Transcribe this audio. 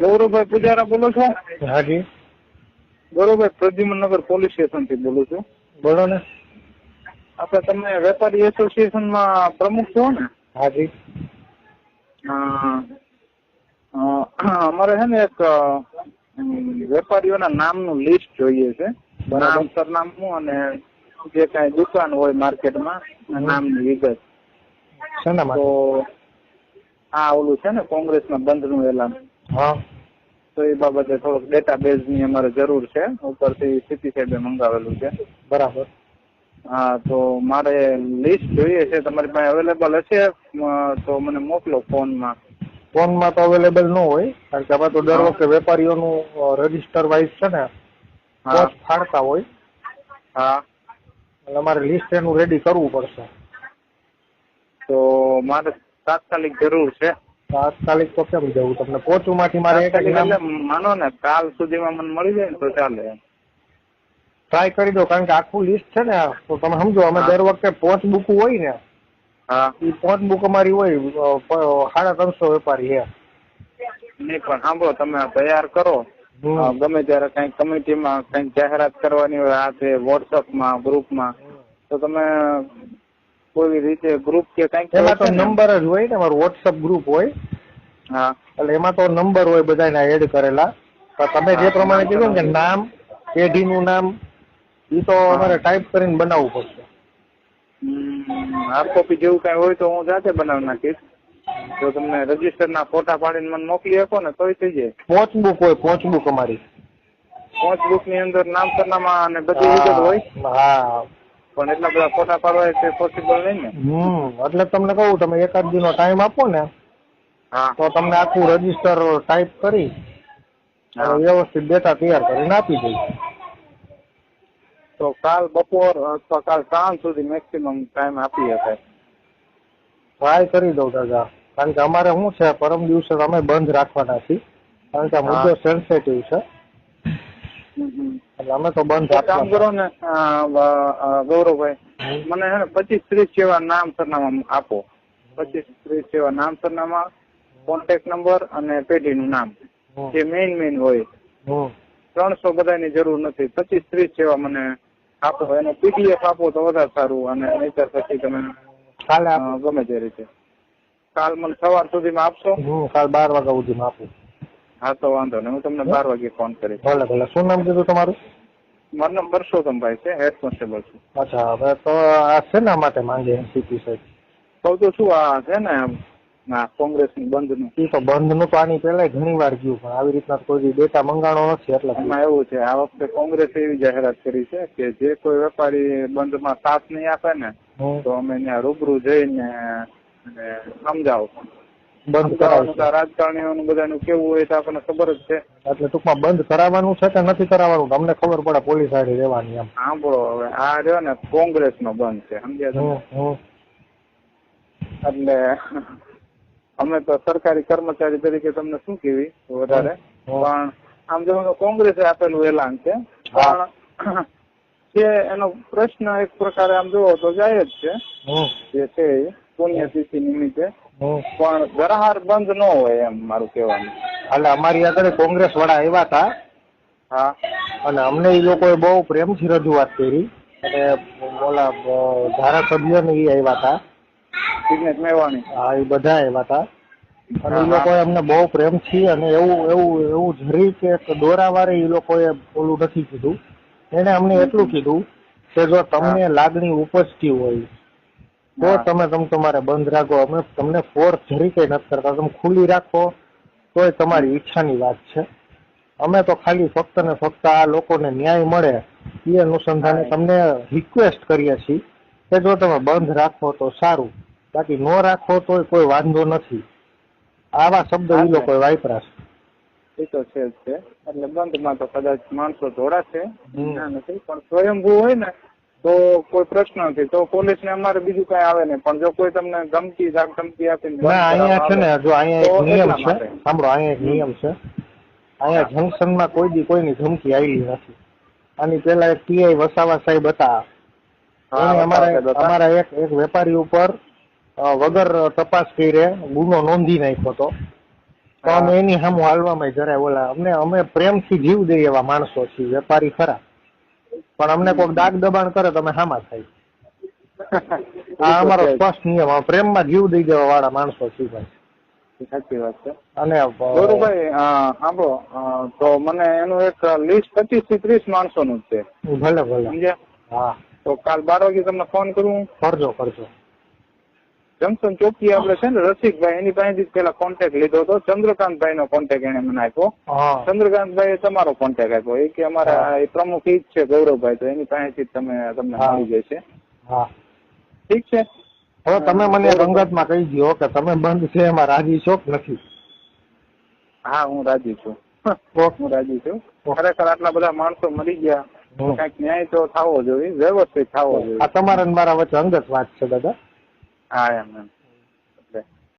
ગૌરવભાઈ પૂજારા બોલો છો? હાજી. ગૌરવભાઈ પ્રદ્યુમનગર પોલીસ સ્ટેશનથી બોલું છું. બોલો ને. આપણે તમે વેપારી એસોસિએશનમાં પ્રમુખ છો ને? હાજી. અમારે છે ને એક વેપારીઓના નામનું લિસ્ટ જોઈએ છે. બરાબર. નામ સરનામું અને જે કાંઈ દુકાન હોય માર્કેટમાં નામની વિગત. તો આ ઓલું છે ને કોંગ્રેસના બંધનું એલાન. હા. તો એ બાબતે થોડોક ડેટાબેઝની અમારે જરૂર છે. ઉપરથી સીપી સાહેબે મંગાવેલું છે. બરાબર. હા તો મારે લિસ્ટ જોઈએ છે. તમારી પાસે અવેલેબલ હશે? તો મને મોકલો ફોનમાં. ફોનમાં તો અવેલેબલ ન હોય કારણ કે આમાં તો દર વખતે વેપારીઓનું રજિસ્ટર વાઇઝ છે ને ફાડતા હોય. હા. એટલે અમારે લિસ્ટ એનું રેડી કરવું પડશે. તો મારે તાત્કાલિક જરૂર છે. તાત્કાલિક તો કેમ જવું? તમને મારે એક તાત્કાલિક નામ એટલે માનો ને કાલ સુધીમાં મને મળી જાય ને તો ચાલે. ટ્રાય કરી દો કારણ કે આખું લિસ્ટ છે ને તો તમે સમજો અમે દર વખતે પોચ બુક હોય ને હા. એ પોચ બુક અમારી હોય સાડા ત્રણસો વેપારી હે નહીં પણ સાંભળો તમે તૈયાર કરો. ગમે ત્યારે કઈ કમિટીમાં કંઈક જાહેરાત કરવાની હોય આ તે વોટ્સઅપમાં ગ્રુપમાં તો તમે કોઈ રીતે ગ્રુપ કે કંઈક એમાં તો? નંબર જ હોય ને અમારું વોટ્સઅપ ગ્રુપ હોય. હા. એટલે એમાં તો નંબર હોય બધાના એડ કરેલા. તો તમે જે પ્રમાણે કીધું ને કે. નામ પેઢીનું નામ એ તો અમારે ટાઈપ કરીને બનાવવું પડશે. હાર્ડ કોપી જેવું કઈ હોય તો હું જાતે બનાવી નાખીશ. જો તમને રજિસ્ટર ના ફોટા પાડીને મને મોકલી આપો ને તોય થઈ જાય. પોચ બુક હોય પોચ બુક અમારી. પોચ બુકની અંદર નામ સરનામા અને બધી વિગત હોય. હા. પણ એટલા બધા ફોટા પાડવા તે પોસિબલ નહીં ને. હમ એટલે તમને કહું તમે એકાદ દિનો ટાઈમ આપો ને હા. તો તમને આખું રજિસ્ટર ટાઈપ કરી વ્યવસ્થિત ડેટા તૈયાર કરીને આપી દઈશ તો કાલ બપોર અથવા કાલ સાંજ સુધી મેક્સિમમ ટાઈમ આપી શકાય. ટ્રાય કરી દઉં દાદા. કારણ કે અમારે શું છે પરમ દિવસે અમે બંધ રાખવાના છીએ. કારણ કે આ મુદ્દો સેન્સેટિવ છે. એટલે અમે તો બંધ કામ કરો ને ગૌરવભાઈ મને હે ને પચીસ ત્રીસ જેવા નામ સરનામા આપો. પચીસ ત્રીસ જેવા નામ સરનામા કોન્ટેક્ટ નંબર અને પેઢીનું નામ. જે મેઇન મેઇન હોય. ત્રણસો બધાની જરૂર નથી. પચીસ ત્રીસ જેવા મને આપો. એને પીડીએફ આપો તો વધારે સારું અને નહીતર પછી તમે કાલે ગમે તે રીતે. કાલ મને સવાર સુધીમાં આપશો? કાલ બાર વાગ્યા સુધીમાં આપું. હા તો વાંધો નહીં. હું તમને બાર વાગે ફોન કરીશ. ભલે ભલે. શું નામ કીધું તમારું? મારું નામ પરસોત્તમભાઈ છે હેડ કોન્સ્ટેબલ છું. અચ્છા હવે તો આ શેના માટે માંગે સીપી સાહેબ? કહું તો શું આ છે ને આ કોંગ્રેસની બંધનું. એ તો બંધનું નું આની પેલા ઘણી વાર ગયું પણ આવી રીતના કોઈ ડેટા મંગાણો નથી એટલે. એમાં એવું છે આ વખતે કોંગ્રેસે એવી જાહેરાત કરી છે કે જે કોઈ વેપારી બંધમાં સાથ નહીં આપે ને તો અમે ત્યાં રૂબરૂ જઈને સમજાવો. બંધ કરાવશે. રાજકારણીઓનું બધાનું કેવું હોય તો આપણને ખબર જ છે. એટલે ટૂંકમાં બંધ કરાવવાનું છે કે નથી કરાવવાનું? તમને ખબર પડે પોલીસ હારે રહેવાની એમ. સાંભળો હવે આ રહ્યો ને કોંગ્રેસ નો બંધ છે સમજ્યા. એટલે અમે તો સરકારી કર્મચારી તરીકે તમને શું કેવી વધારે? પણ આમ જો તો કોંગ્રેસે આપેલું એલાન છે પણ જે એનો પ્રશ્ન એક પ્રકારે આમ જોવો તો જાય જ છે જે છે એ. પુણ્યતિથિ નિમિત્તે પણ ગરહાર બંધ ન હોય એમ મારું કહેવાનું. એટલે અમારી આગળ કોંગ્રેસ વાળા આવ્યા હતા. હા. અને અમને એ લોકોએ બહુ પ્રેમથી રજૂઆત કરી. અને ઓલા ધારાસભ્ય ને એ આવ્યા હતા. સિગ્નેટ મેવાણી હા એ બધા આવ્યા હતા. અને એ લોકોએ અમને બહુ પ્રેમથી અને એવું એવું એવું જરી કે દોરા દોરાવારે એ લોકોએ ઓલું નથી કીધું. એને અમને એટલું કીધું કે જો તમને લાગણી ઉપજતી હોય તો તમે તમ તમારે બંધ રાખો. અમે તમને ફોર્સ જરી કઈ નથી કરતા. તમે ખુલ્લી રાખો તોય તમારી ઈચ્છાની વાત છે. અમે તો ખાલી ફક્ત ને ફક્ત આ લોકોને ન્યાય મળે એ અનુસંધાને તમને રિક્વેસ્ટ કરીએ છીએ કે જો તમે બંધ રાખો તો સારું. બાકી ન રાખો તોય કોઈ વાંધો નથી. આવા શબ્દ એ લોકો વાપરા છે. એ તો છે જ છે. એટલે બંધમાં તો કદાચ માણસો જોડાશે છે. નથી પણ સ્વયંભૂ હોય ને તો કોઈ પ્રશ્ન નથી. તો પોલીસ ને અમારે બીજું કઈ આવે નહીં. પણ જો કોઈ તમને ધમકી ધમકી આપીને અહીંયા છે ને જો અહીંયા એક નિયમ છે. સાંભળો અહીંયા એક નિયમ છે. અહીંયા જંકશનમાં કોઈ દી કોઈની ધમકી આવી નથી. આની પેલા એક પીઆઈ વસાવા સાહેબ હતા. અમારા. અમારા એક એક વેપારી ઉપર વગર તપાસ કરે ગુનો નોંધી નાખ્યો હતો. તો અમે એની સામું હાલવામાં જરાય ઓલા અમને અમે પ્રેમથી જીવ દઈએ એવા માણસો છીએ વેપારી ખરા. પણ અમને કોઈ દાગ દબાણ કરે તમે હામાં થાય આ અમારો સ્પષ્ટ નિયમ પ્રેમમાં જીવ દઈ દેવા વાળા માણસો છે ભાઈ. સાચી વાત છે. અને ગોરુભાઈ સાંભળો તો મને એનું એક લિસ્ટ પચીસથી ત્રીસ માણસો નું છે. ભલે ભલે. સમજ્યા? હા. તો કાલ બાર વાગે તમને ફોન કરું કરજો કરજો. જંકશન ચોકી આપણે છે ને રસિકભાઈ એની પાસેથી પેલા કોન્ટેક્ટ લીધો હતો. ચંદ્રકાંતભાઈ નો કોન્ટેક્ટ એને મને આપ્યો. હા. ચંદ્રકાંતભાઈ તમારો કોન્ટેક્ટ આપ્યો. એ કે અમારા પ્રમુખ ઈ જ છે ગૌરવભાઈ તો એની પાસેથી તમે તમને. મળી જશે. ઠીક છે? હવે તમે મને રંગતમાં કહી દો કે તમે બંધ છે એમાં રાજી છો કે નથી? હા હું રાજી છું. હું રાજી છું. ખરેખર આટલા બધા માણસો મરી ગયા. કંઈક ન્યાય તો થવો જોઈએ વ્યવસ્થિત થવો જોઈએ. આ તમારા મારા વચ્ચે અંગત વાત છે દાદા. હા એમ એમ